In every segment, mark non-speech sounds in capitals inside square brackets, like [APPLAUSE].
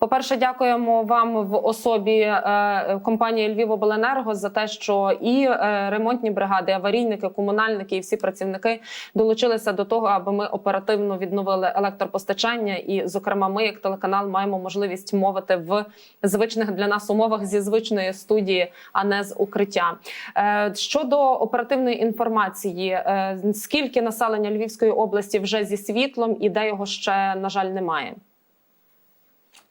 По перше, дякуємо вам в особі е, компанії Львівобленерго за те, що і е, ремонтні бригади, аварійники, комунальники і всі працівники долучилися до того, аби ми оперативно відновили електропостачання. І, зокрема, ми, як телеканал, маємо можливість мовити в звичних для нас умовах зі звичної студії, а не з укриття. Е, щодо оперативної інформації, скільки населення Львівської області вже зі світлом і де його ще на жаль немає.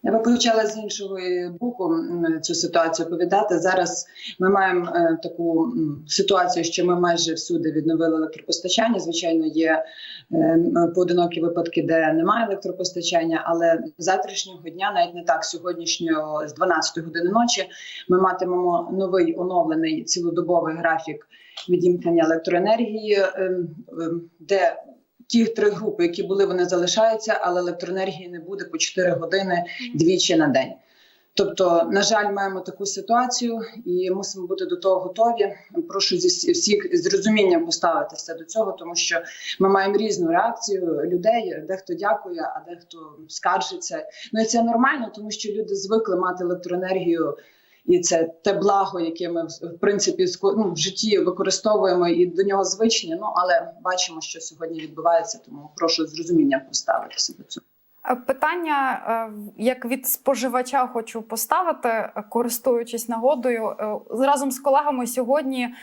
Я би почала з іншого боку цю ситуацію оповідати. Зараз ми маємо е, таку ситуацію, що ми майже всюди відновили електропостачання. Звичайно, є е, поодинокі випадки, де немає електропостачання, але завтрашнього дня, навіть не так сьогоднішнього, з 12 години ночі, ми матимемо новий оновлений цілодобовий графік відімкнення електроенергії, ем, ем, де ті три групи, які були, вони залишаються, але електроенергії не буде по 4 години двічі на день. Тобто, на жаль, маємо таку ситуацію і мусимо бути до того готові. Прошу зі всіх з розумінням поставитися до цього, тому що ми маємо різну реакцію людей. Дехто дякує, а дехто скаржиться. Ну і це нормально, тому що люди звикли мати електроенергію. І це те благо, яке ми в принципі ну, в житті використовуємо і до нього звичні. Ну але бачимо, що сьогодні відбувається, тому прошу з розумінням поставитися до цього. Е, Питання, е, як від споживача, хочу поставити, е, користуючись нагодою. Разом з колегами сьогодні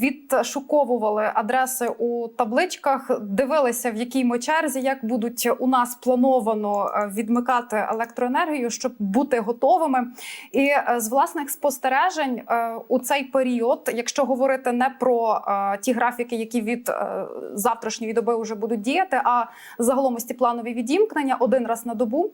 відшуковували адреси у табличках, дивилися, в якій ми черзі, як будуть у нас плановано відмикати електроенергію, щоб бути готовими. І з власних спостережень у цей період, якщо говорити не про ті графіки, які від завтрашньої доби вже будуть діяти, а загалом ці планові відімкнення один раз на добу.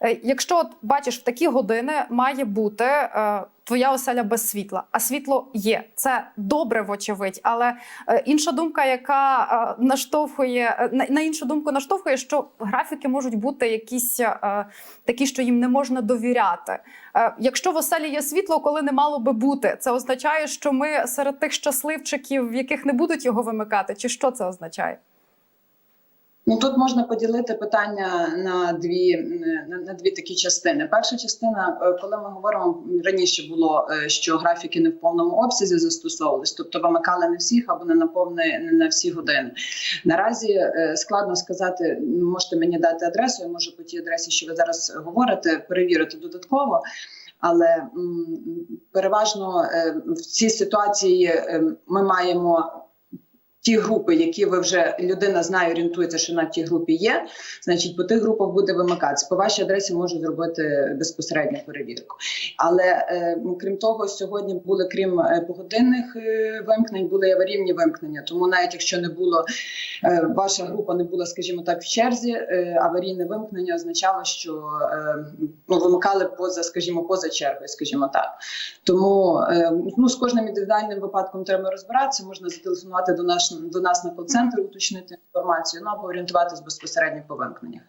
Е, Якщо от бачиш в такі години, має бути е, твоя оселя без світла, а світло є. Це добре, вочевидь. Але е, інша думка, яка наштовхує на, іншу думку, наштовхує, що графіки можуть бути якісь такі, що їм не можна довіряти. Якщо в оселі є світло, коли не мало би бути, це означає, що ми серед тих щасливчиків, в яких не будуть його вимикати, чи що це означає? Ну тут можна поділити питання на дві на, дві такі частини. Перша частина, е, коли ми говоримо раніше, було е, що графіки не в повному обсязі застосовувались, тобто вимикали не всіх або не на повне не на всі години. Наразі е, складно сказати, можете мені дати адресу, я можу по тій адресі, що ви зараз говорите, перевірити додатково. Але переважно в цій ситуації ми маємо ті групи, які ви вже людина знає, орієнтується, що на тій групі є, значить по тих групах буде вимикатися. По вашій адресі можу зробити безпосередню перевірку. Але е, крім того, сьогодні були крім е, погодинних е, вимкнень, були і аварійні вимкнення. Тому навіть якщо не було е, ваша група не була, скажімо так, в черзі, е, аварійне вимкнення означало, що е, ну, вимикали поза, скажімо, поза чергою, скажімо так. Тому е, ну, з кожним індивідуальним випадком треба розбиратися. Можна зателефонувати до нас до нас на кол-центр, уточнити інформацію, ну або орієнтуватись безпосередньо по вимкненнях.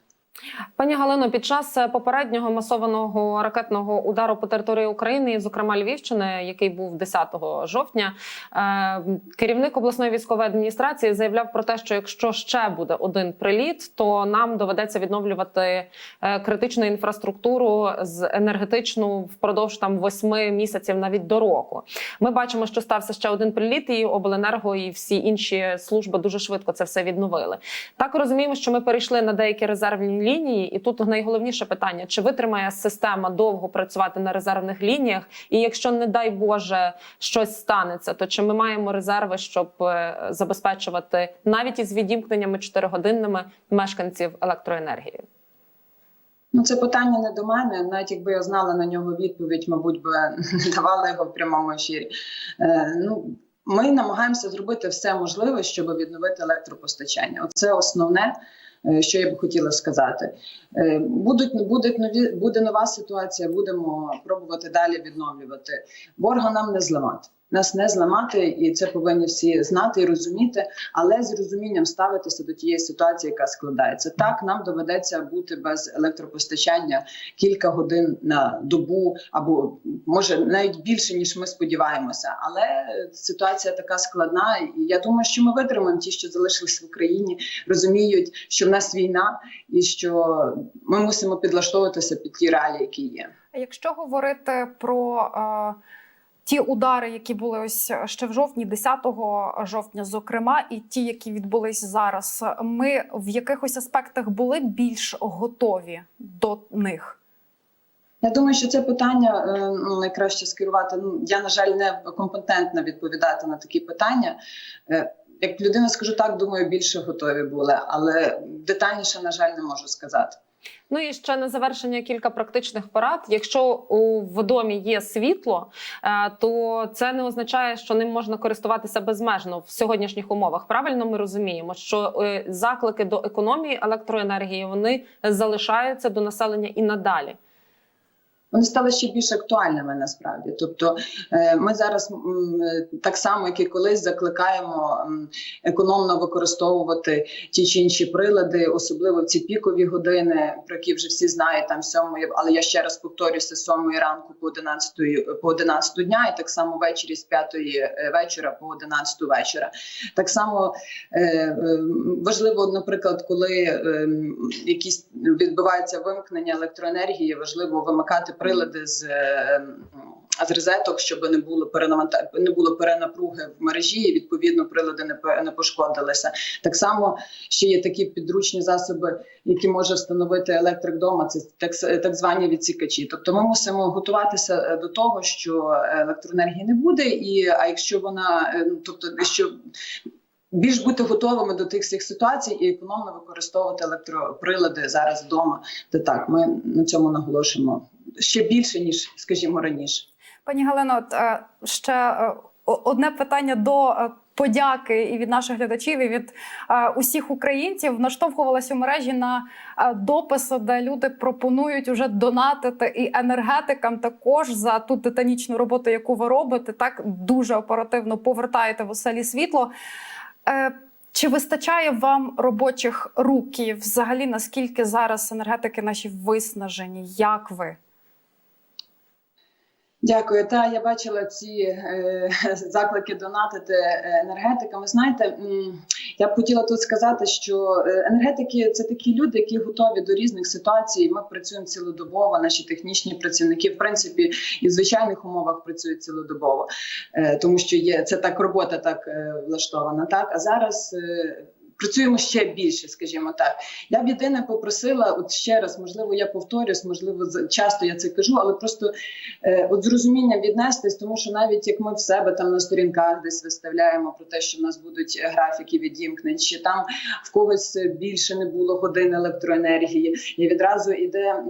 Пані Галино, під час е, попереднього масованого ракетного удару по території України, зокрема Львівщини, який був 10 жовтня, е, керівник обласної військової адміністрації заявляв про те, що якщо ще буде один приліт, то нам доведеться відновлювати е, критичну інфраструктуру з енергетичну впродовж там восьми місяців, навіть до року. Ми бачимо, що стався ще один приліт, і обленерго і всі інші служби дуже швидко це все відновили. Так розуміємо, що ми перейшли на деякі резервні лінії, і тут найголовніше питання: чи витримає система довго працювати на резервних лініях? І якщо, не дай Боже, щось станеться, то чи ми маємо резерви, щоб е, забезпечувати навіть із відімкненнями чотиригодинними мешканців електроенергією? Ну, це питання не до мене. Навіть якби я знала на нього відповідь, мабуть, би не [LAUGHS] давала його в прямому ефірі. Е, ну, ми намагаємося зробити все можливе, щоб відновити електропостачання. Оце основне, що я б хотіла сказати. Е, Будуть будуть нові буде нова ситуація. Будемо пробувати далі відновлювати. Борга нам не зламати. Нас не зламати, і це повинні всі знати і розуміти, але з розумінням ставитися до тієї ситуації, яка складається. Так нам доведеться бути без електропостачання кілька годин на добу, або може навіть більше ніж ми сподіваємося. Але ситуація така складна, і я думаю, що ми витримаємо ті, що залишились в Україні, розуміють, що в нас війна, і що ми мусимо підлаштовуватися під ті реалії, які є. Якщо говорити про е, ті удари, які були ось ще в жовтні, 10 жовтня, зокрема, і ті, які відбулись зараз, ми в якихось аспектах були більш готові до них. Я думаю, що це питання е, ну, найкраще скерувати. Ну я на жаль не компетентна відповідати на такі питання. Е, Як людина скажу так, думаю, більше готові були, але детальніше, на жаль, не можу сказати. Ну і ще на завершення кілька практичних порад. Якщо в домі є світло, е, то це не означає, що ним можна користуватися безмежно в сьогоднішніх умовах. Правильно ми розуміємо, що е, заклики до економії електроенергії вони залишаються до населення і надалі. Вони стали ще більш актуальними насправді. Тобто, е, ми зараз е, так само, як і колись, закликаємо економно використовувати ті чи інші прилади, особливо в ці пікові години, про які вже всі знають, там сьомої, але я ще раз повторюся, сьомої ранку по 11, по 11 дня, і так само ввечері з п'ятої е, вечора по 11 вечора. Так само важливо, наприклад, коли е, якісь відбувається вимкнення електроенергії, важливо вимикати прилади з, е, з розеток, щоб не було перенаванта... не було перенапруги в мережі, і відповідно прилади не, не пошкодилися. Так само ще є такі підручні засоби, які може встановити електрик вдома. Це так, так звані відсікачі. Тобто, ми мусимо готуватися е, до того, що електроенергії не буде, і а якщо вона е, ну, тобто, що більш бути готовими до тих всіх ситуацій і економно використовувати електроприлади зараз вдома. Де так, ми на цьому наголошуємо ще більше ніж, скажімо, раніше. Пані Галино, е, ще е, одне питання до е, подяки і від наших глядачів, і від е, усіх українців наштовхувалася у мережі на е, дописи, де люди пропонують уже донатити і енергетикам також за ту титанічну роботу, яку ви робите, так дуже оперативно повертаєте в оселі світло. Е, Чи вистачає вам робочих рук? І взагалі наскільки зараз енергетики наші виснажені? Як ви? Дякую. Та я бачила ці е, [LAUGHS] заклики донатити енергетикам. Ви знаєте, я б хотіла тут сказати, що е, енергетики це такі люди, які готові до різних ситуацій. Ми працюємо цілодобово. Наші технічні працівники, в принципі, і в звичайних умовах працюють цілодобово, е, тому що є це так робота так е, влаштована. Так а зараз. е, Працюємо ще більше, скажімо так. Я б єдине попросила, от ще раз, можливо, я повторюсь, можливо, часто я це кажу, але просто е, от з розумінням віднестись, тому що навіть як ми в себе там на сторінках десь виставляємо про те, що в нас будуть графіки відімкнень, чи там в когось більше не було годин електроенергії, і відразу йде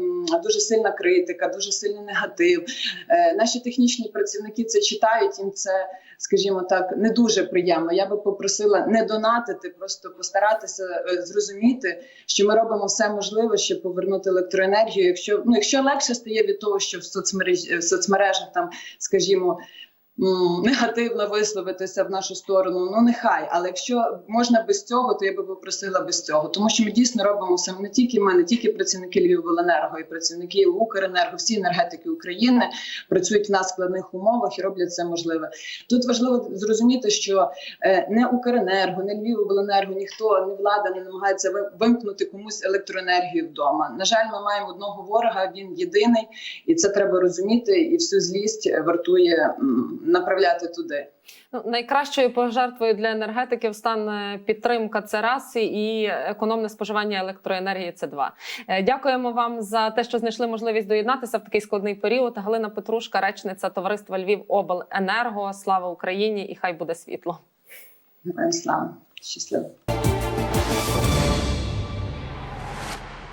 дуже сильна критика, дуже сильний негатив. Е, наші технічні працівники це читають, їм це, скажімо так, не дуже приємно. Я би попросила не донатити, просто постаратися е, зрозуміти, що ми робимо все можливе, щоб повернути електроенергію. Якщо ну, якщо легше стає від того, що в соцмережі в соцмережах там, скажімо. М, Негативно висловитися в нашу сторону, ну нехай. Але якщо можна без цього, то я би попросила без цього, тому що ми дійсно робимо все не тільки ми, не тільки працівники Львівобленерго і працівники Укренерго, всі енергетики України працюють в нас складних умовах і роблять це можливе. Тут важливо зрозуміти, що е, не Укренерго, не Львівобленерго, ніхто не влада не намагається ви- вимкнути комусь електроенергію вдома. На жаль, ми маємо одного ворога. Він єдиний, і це треба розуміти. І всю злість вартує направляти туди. Ну, найкращою пожертвою для енергетиків стане підтримка це раз і економне споживання електроенергії. Це два. Е, Дякуємо вам за те, що знайшли можливість доєднатися в такий складний період. Галина Петрушка, речниця товариства Львів Обленерго. Слава Україні! І хай буде світло. Слава щасливо.